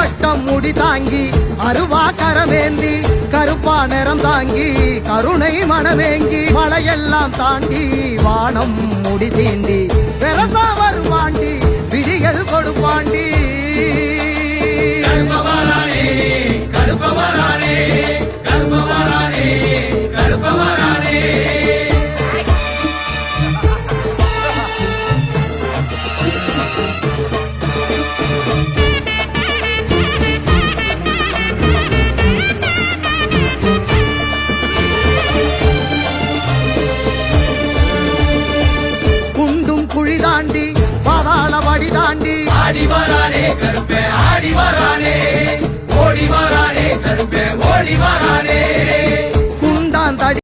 பரிவட்டம் முடி தாங்கி அருவா கரமேந்தி கருப்பா நிறம் தாங்கி கருணை மனமேங்கி மலையெல்லாம் தாண்டி வானம் முடி தீண்டி தாண்டி பாதாள வடி தாண்டி ஆடி வரானே கரு